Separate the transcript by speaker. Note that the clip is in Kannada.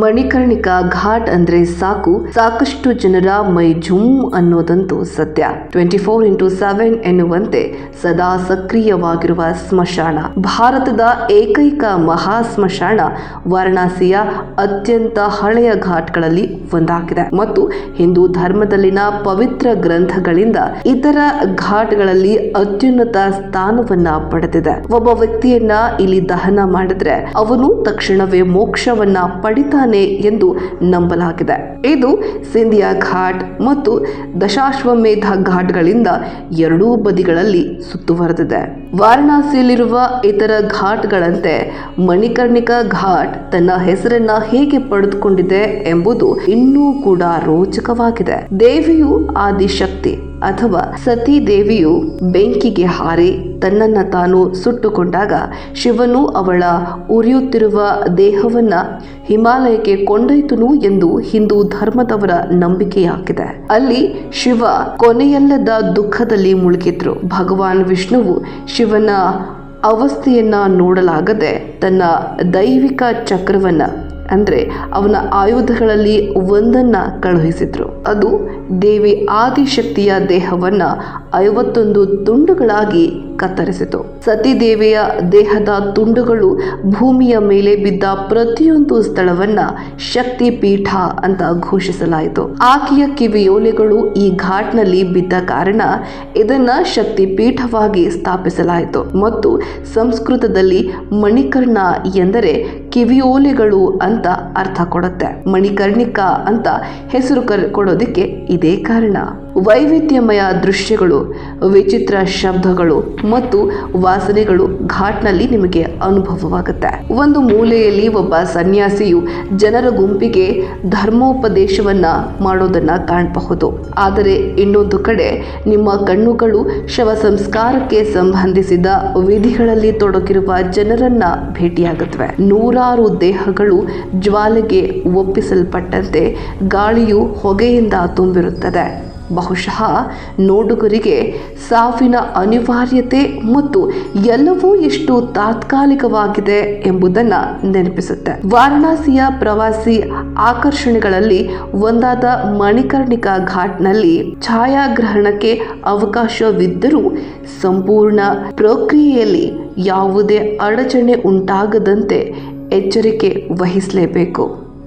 Speaker 1: ಮಣಿಕರ್ಣಿಕಾ ಘಾಟ್ ಅಂದ್ರೆ ಸಾಕು. ಸಾಕಷ್ಟು ಜನರ ಮೈ ಝುಮ್ ಅನ್ನೋದಂತೂ ಸತ್ಯ. ಟ್ವೆಂಟಿ ಫೋರ್ ಇಂಟು ಸೆವೆನ್ ಎನ್ನುವಂತೆ ಸದಾ ಸಕ್ರಿಯವಾಗಿರುವ ಸ್ಮಶಾನ. ಭಾರತದ ಏಕೈಕ ಮಹಾ ಸ್ಮಶಾನ ವಾರಣಾಸಿಯ ಅತ್ಯಂತ ಹಳೆಯ ಘಾಟ್ಗಳಲ್ಲಿ ಒಂದಾಗಿದೆ. ಮತ್ತು ಹಿಂದೂ ಧರ್ಮದಲ್ಲಿನ ಪವಿತ್ರ ಗ್ರಂಥಗಳಿಂದ ಇತರ ಘಾಟ್ಗಳಲ್ಲಿ ಅತ್ಯುನ್ನತ ಸ್ಥಾನವನ್ನ ಪಡೆದಿದೆ. ಒಬ್ಬ ವ್ಯಕ್ತಿಯನ್ನ ಇಲ್ಲಿ ದಹನ ಮಾಡಿದ್ರೆ ಅವನು ತಕ್ಷಣವೇ ಮೋಕ್ಷವನ್ನ ಪಡಿತಾನೆ ಎಂದು ನಂಬಲಾಗಿದೆ. ಇದು ಸಿಂಧಿಯಾ ಘಾಟ್ ಮತ್ತು ದಶಾಶ್ವಮೇಧ ಘಾಟ್ಗಳಿಂದ ಎರಡೂ ಬದಿಗಳಲ್ಲಿ ಸುತ್ತುವರೆದಿದೆ. ವಾರಣಾಸಿಯಲ್ಲಿರುವ ಇತರ ಘಾಟ್ಗಳಂತೆ ಮಣಿಕರ್ಣಿಕಾ ಘಾಟ್ ತನ್ನ ಹೆಸರನ್ನ ಹೇಗೆ ಪಡೆದುಕೊಂಡಿದೆ ಎಂಬುದು ಇನ್ನೂ ಕೂಡ ರೋಚಕವಾಗಿದೆ. ದೇವಿಯು ಆದಿಶಕ್ತಿ. ಅಥವಾ ಸತಿ ದೇವಿಯು ಬೆಂಕಿಗೆ ಹಾರಿ ತನ್ನನ್ನು ತಾನು ಸುಟ್ಟುಕೊಂಡಾಗ ಶಿವನು ಅವಳ ಉರಿಯುತ್ತಿರುವ ದೇಹವನ್ನ ಹಿಮಾಲಯಕ್ಕೆ ಕೊಂಡೊಯ್ತನು ಎಂದು ಹಿಂದೂ ಧರ್ಮದವರ ನಂಬಿಕೆಯಾಗಿದೆ. ಅಲ್ಲಿ ಶಿವ ಕೊನೆಯಲ್ಲದ ದುಃಖದಲ್ಲಿ ಮುಳುಗಿದ್ರು. ಭಗವಾನ್ ವಿಷ್ಣುವು ಶಿವನ ಅವಸ್ಥೆಯನ್ನ ನೋಡಲಾಗದೆ ತನ್ನ ದೈವಿಕ ಚಕ್ರವನ್ನ ಅಂದ್ರೆ ಅವನ ಆಯುಧಗಳಲ್ಲಿ ಒಂದನ್ನು ಕಳುಹಿಸಿದರು. ಅದು ದೇವಿ ಆದಿಶಕ್ತಿಯ ದೇಹವನ್ನು ಐವತ್ತೊಂದು ತುಂಡುಗಳಾಗಿ ಕತ್ತರಿಸಿತು. ಸತಿದೇವಿಯ ದೇಹದ ತುಂಡುಗಳು ಭೂಮಿಯ ಮೇಲೆ ಬಿದ್ದ ಪ್ರತಿಯೊಂದು ಸ್ಥಳವನ್ನ ಶಕ್ತಿ ಪೀಠ ಅಂತ ಘೋಷಿಸಲಾಯಿತು. ಆಕೆಯ ಕಿವಿಯೋಲೆಗಳು ಈ ಘಾಟ್ನಲ್ಲಿ ಬಿದ್ದ ಕಾರಣ ಇದನ್ನ ಶಕ್ತಿ ಪೀಠವಾಗಿ ಸ್ಥಾಪಿಸಲಾಯಿತು. ಮತ್ತು ಸಂಸ್ಕೃತದಲ್ಲಿ ಮಣಿಕರ್ಣ ಎಂದರೆ ಕಿವಿಯೋಲೆಗಳು ಅಂತ ಅರ್ಥ ಕೊಡುತ್ತೆ. ಮಣಿಕರ್ಣಿಕಾ ಅಂತ ಹೆಸರು ಕೊಡೋದಿಕ್ಕೆ ಇದೇ ಕಾರಣ. ವೈವಿಧ್ಯಮಯ ದೃಶ್ಯಗಳು, ವಿಚಿತ್ರ ಶಬ್ದಗಳು ಮತ್ತು ವಾಸನೆಗಳು ಘಾಟ್ನಲ್ಲಿ ನಿಮಗೆ ಅನುಭವವಾಗುತ್ತೆ. ಒಂದು ಮೂಲೆಯಲ್ಲಿ ಒಬ್ಬ ಸನ್ಯಾಸಿಯು ಜನರ ಗುಂಪಿಗೆ ಧರ್ಮೋಪದೇಶವನ್ನ ಮಾಡೋದನ್ನ ಕಾಣಬಹುದು. ಆದರೆ ಇನ್ನೊಂದು ಕಡೆ ನಿಮ್ಮ ಕಣ್ಣುಗಳು ಶವ ಸಂಸ್ಕಾರಕ್ಕೆ ಸಂಬಂಧಿಸಿದ ವಿಧಿಗಳಲ್ಲಿ ತೊಡಗಿರುವ ಜನರನ್ನ ಭೇಟಿಯಾಗುತ್ತವೆ. ನೂರಾರು ದೇಹಗಳು ಜ್ವಾಲೆಗೆ ಒಪ್ಪಿಸಲ್ಪಟ್ಟಂತೆ ಗಾಳಿಯು ಹೊಗೆಯಿಂದ ತುಂಬಿರುತ್ತದೆ. ಬಹುಶಃ ನೋಡುಗರಿಗೆ ಸಾವಿನ ಅನಿವಾರ್ಯತೆ ಮತ್ತು ಎಲ್ಲವೂ ಎಷ್ಟು ತಾತ್ಕಾಲಿಕವಾಗಿದೆ ಎಂಬುದನ್ನು ನೆನಪಿಸುತ್ತೆ. ವಾರಣಾಸಿಯ ಪ್ರವಾಸಿ ಆಕರ್ಷಣೆಗಳಲ್ಲಿ ಒಂದಾದ ಮಣಿಕರ್ಣಿಕಾ ಘಾಟ್ನಲ್ಲಿ ಛಾಯಾಗ್ರಹಣಕ್ಕೆ ಅವಕಾಶವಿದ್ದರೂ ಸಂಪೂರ್ಣ ಪ್ರಕ್ರಿಯೆಯಲ್ಲಿ ಯಾವುದೇ ಅಡಚಣೆ ಉಂಟಾಗದಂತೆ ಎಚ್ಚರಿಕೆ ವಹಿಸಲೇಬೇಕು